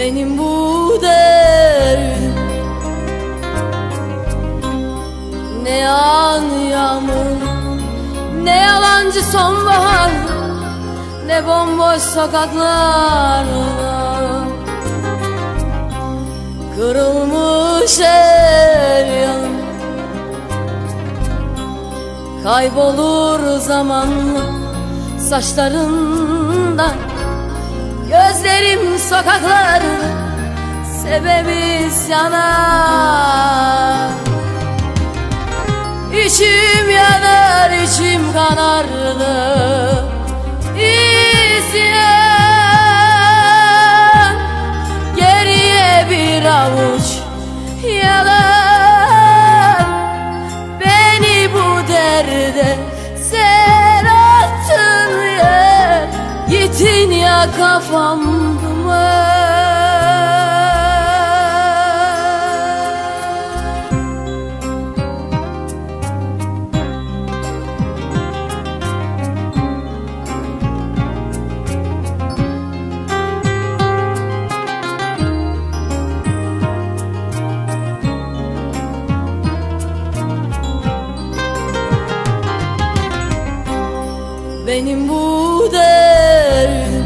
Benim bu derdim Ne yağan yağmur Ne yalancı sonbahar Ne bomboş sokaklar Kırılmış her yanım. Kaybolur zamanla saçlarından Gözlerim sokaklarda Sebebi isyanar İçim yanar, içim kanardı İsyan Geriye bir avuç yalan Beni bu derde Gittin ya kafamı Benim bu derdim.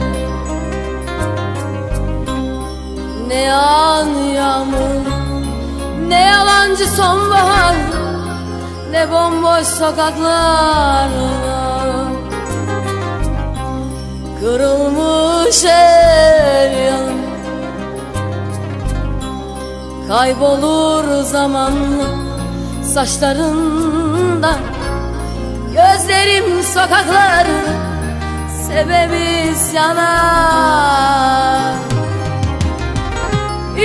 Ne yağan yağmur Ne yalancı sonbahar Ne bomboş sokaklar Kırılmış her yanım. Kaybolur zamanla saçlarından Gözlerim sokaklarda Sebebi isyanar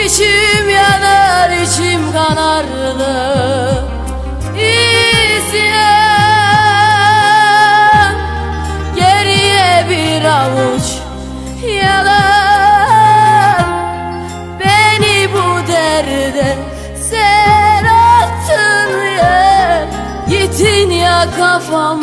İçim yanar, içim kanardı. İsyan Geriye bir avuç yalan. Beni bu derde sen attın ya. Gittin ya kafam